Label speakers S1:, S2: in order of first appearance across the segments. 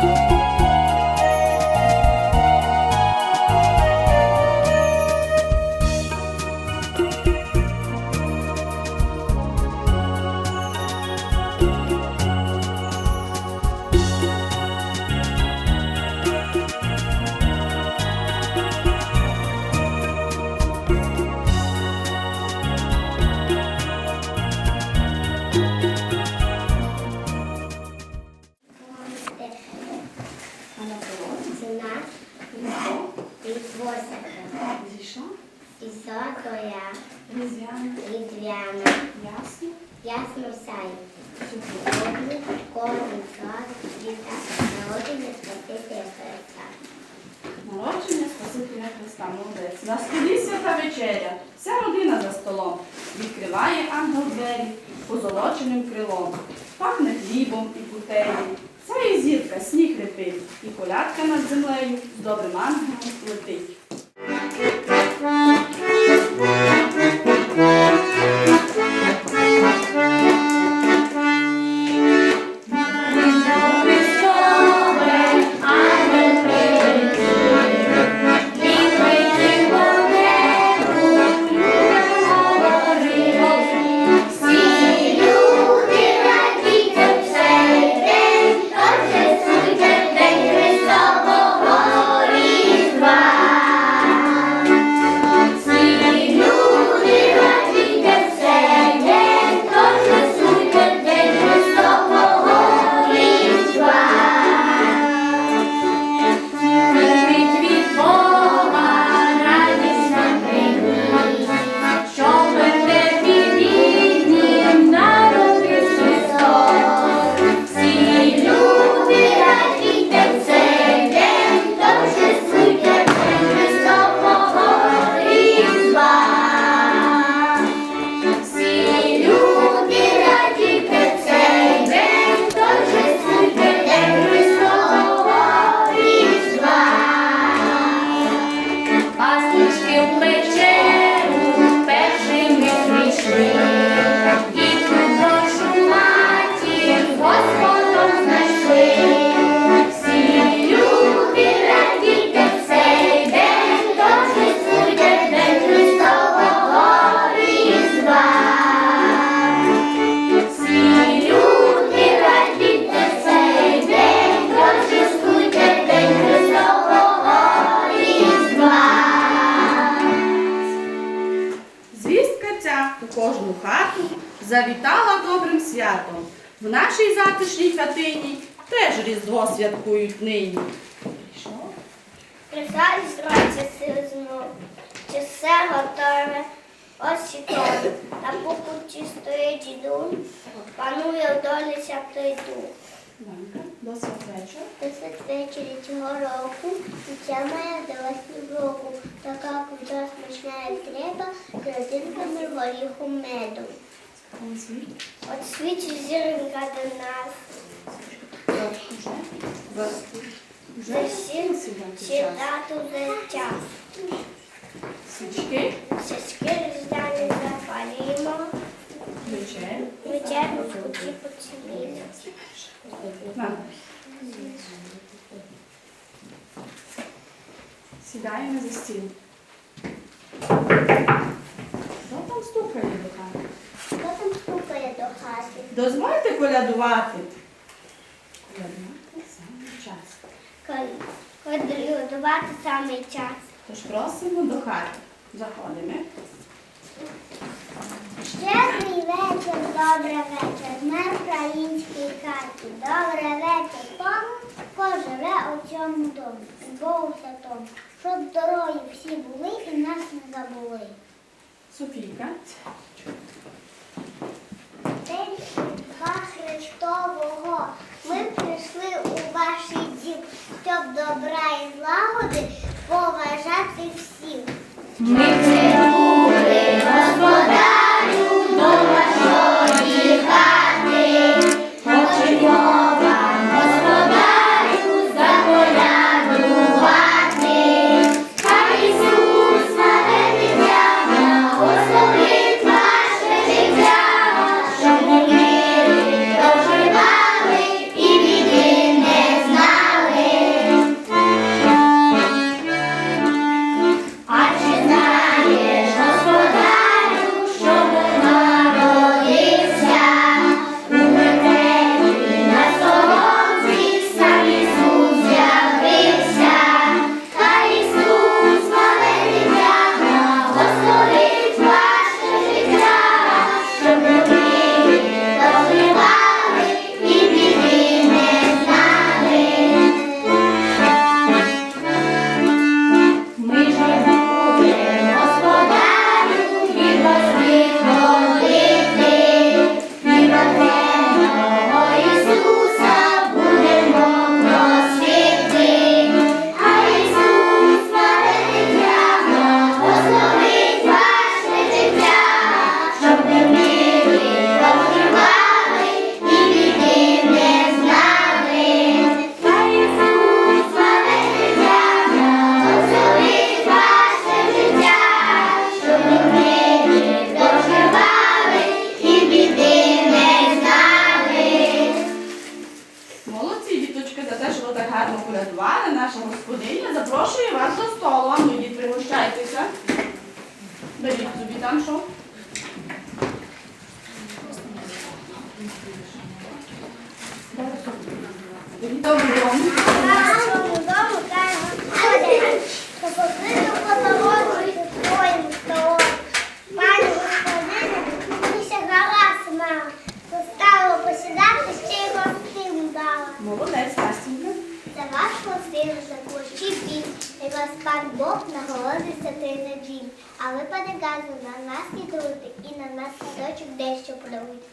S1: Música
S2: Ясно.
S1: ясно сяє.
S2: Сьогодні.
S1: Кожен раз діта народження Спасителя Христа.
S2: Народження Спасителя Христа, молодець. На столі свята вечеря. Вся родина за столом. Відкриває ангел двері позолоченим крилом. Пахне хлібом і кутею. Сяє зірка, сніг репить, і колядка над землею з добрим ангелом летить.
S3: В
S2: нашій затишній хатині теж Різдво святкують нині.
S1: Присаді строїться сили знов, чи все готове, ось і то. На покуті стоїть дідун, панує в долі святий дух.
S2: Данка, до святвечора.
S1: Десять вечері цього року дитя моя вдалась півроку, така куда смачна як треба, красинками горіху меду. От свічі зіронька до нас, за всім читати за час.
S2: Свічки,
S1: Сільські різдвяні запалімо,
S2: вечеря.
S1: вечеру в куті поцілімо.
S2: Сідаємо за стіл. Хто там стукає до хати?
S1: Хто там стукає до хати?
S2: Дозвольте колядувати. Колядувати саме час.
S1: Колядувати самий час.
S2: Тож просимо до хати. Заходимо.
S1: Щедрий вечір, добрий вечір, на українській хаті. Добрий вечір тому, хто живе у цьому домі. І Богу святому, щоб дорогі всі були і нас не забули.
S2: Софійка.
S1: Христового ми прийшли у ваш дім, щоб добра і злагоди поважати всім.
S3: Вас
S1: пан Бог нагородився ти на дім. А ви, пане Газу, на нас не і на нас садочок дещо подаруйте.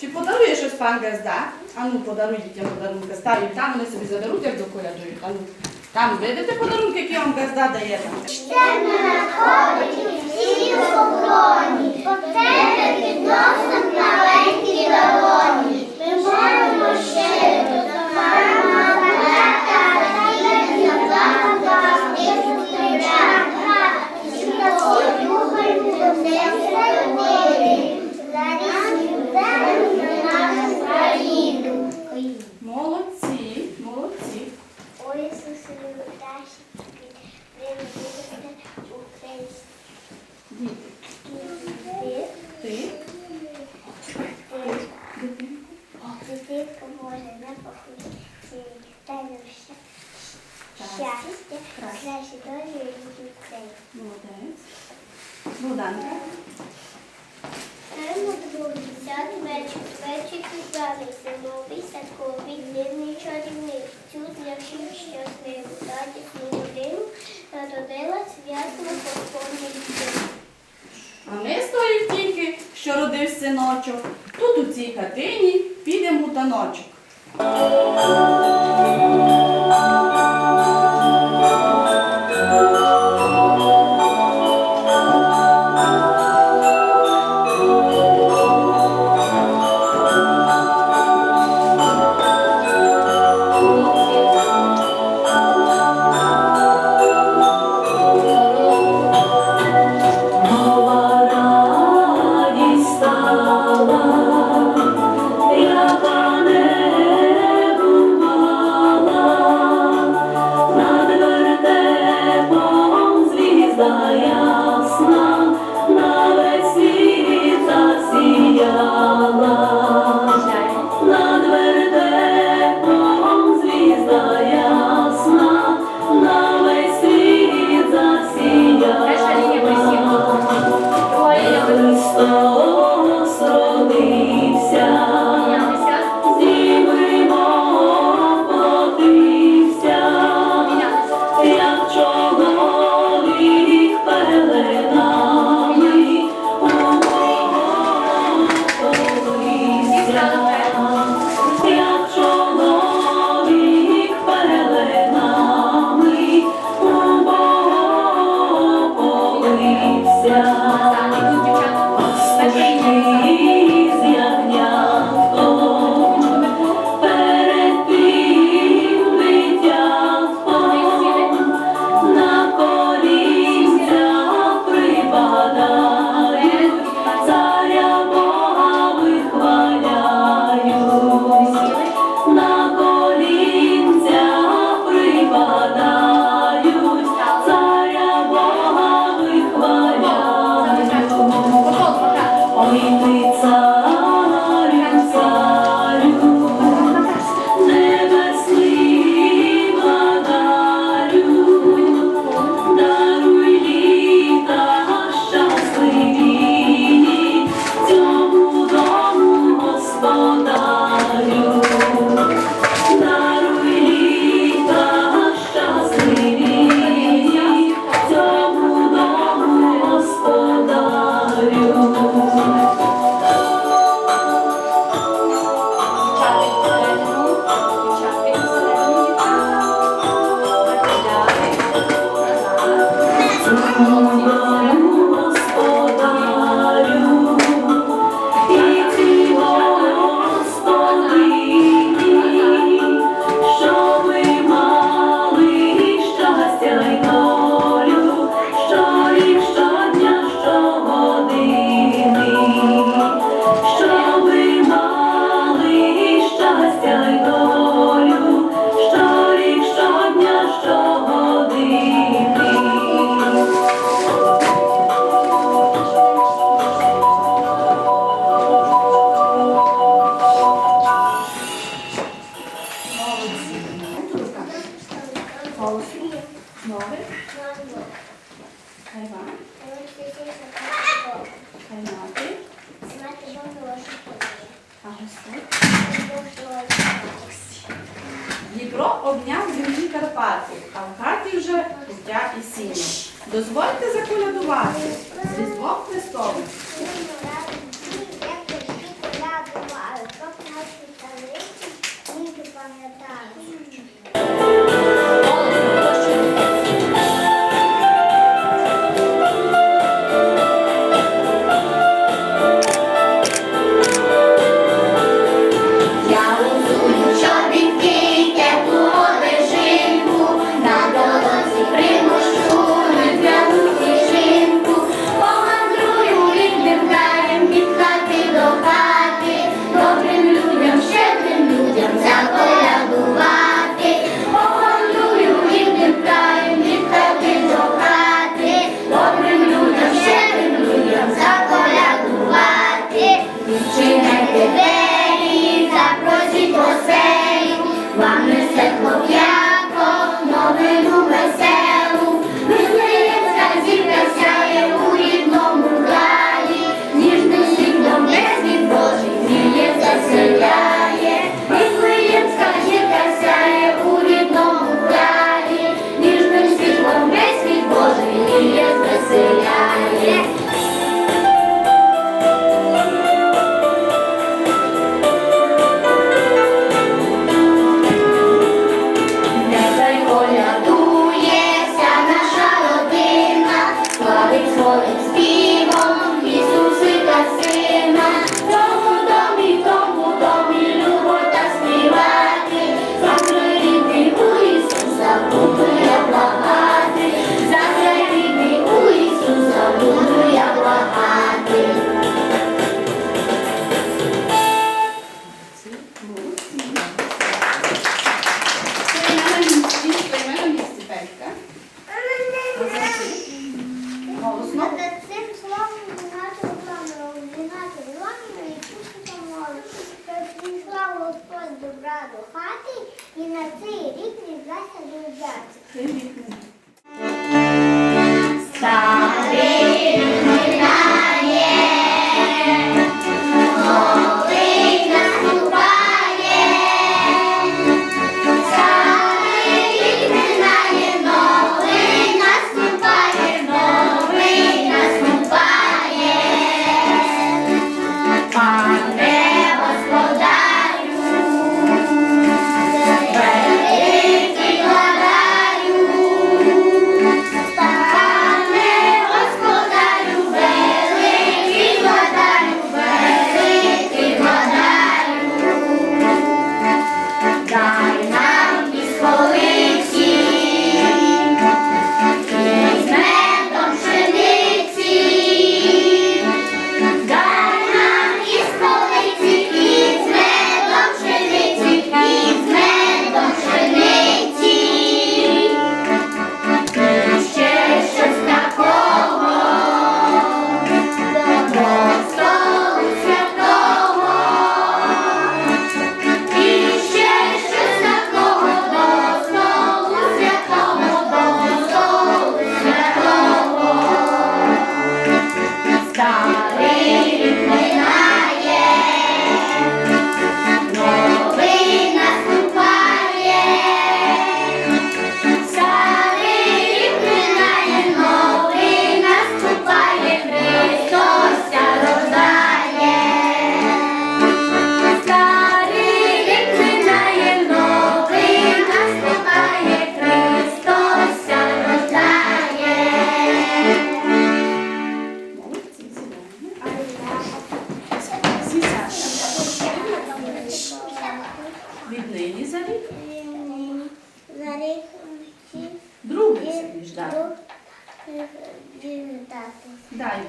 S3: Чи подарує щось пан Газда? А ну, подаруй дітям подарунки. Ставлю там, вони собі заберуть, як доколядують. А ну, там видите подарунки, які вам Газда дає
S1: не надходить всі в обороні, тебе підносом на легкій долоні. Ми можемо ще
S3: що синочок, тут у цій хатині підемо таночок.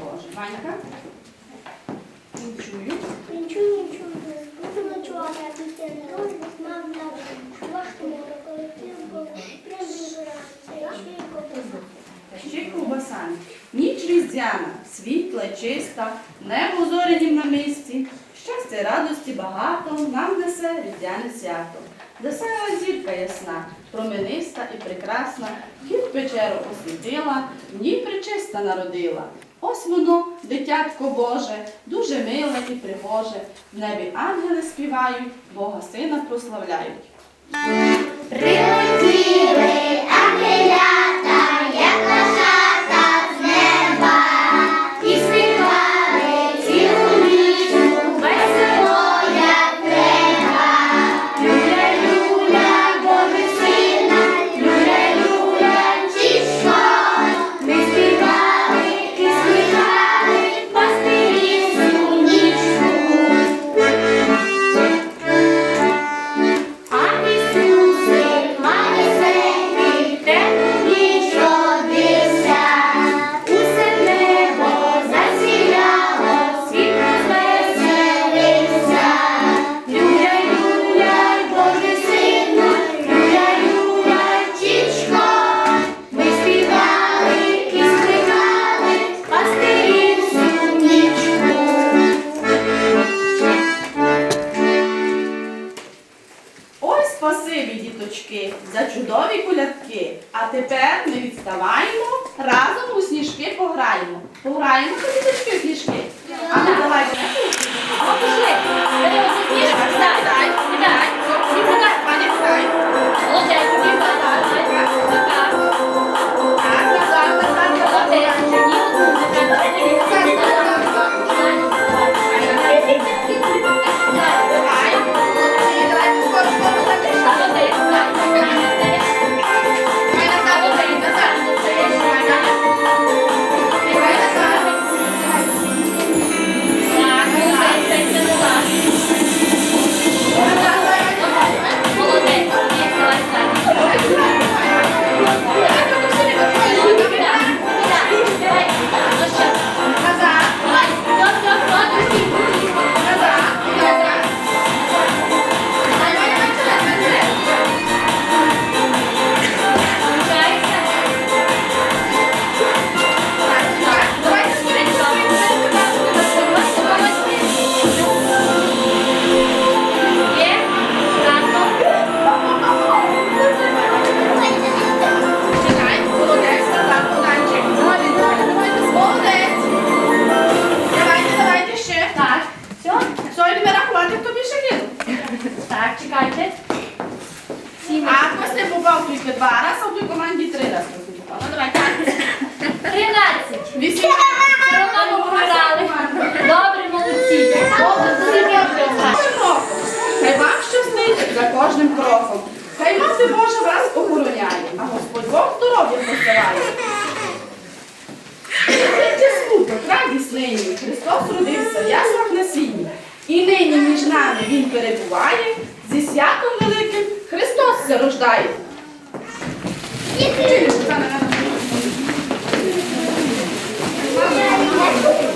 S3: Боже. Ванька? Кінчую.
S1: Кінчую, нічую. Буду ночувати, а тут я не розбив, мав на важко мора, коли ти був, прям
S3: ще й ковбаса. Ніч різдвяна, світла, чиста, небо зорянім на місці. Щастя, радості багато, нам несе різдвяне свято. Весела зірка ясна, промениста і прекрасна, хід печеру освітила, в ній причиста народила. Ось воно, дитятко Боже, дуже миле і пригоже. В небі ангели співають, Бога сина прославляють.
S2: Прилетіли
S3: за кожним кроком. Хай мати Божа вас охороняє, а Господь Бог здоров'я посилає. Слухать, радість нині, Христос родився, я яснах на сіні. І нині між нами Він перебуває, зі святом великим Христос зарождає. се рождає. Дякую.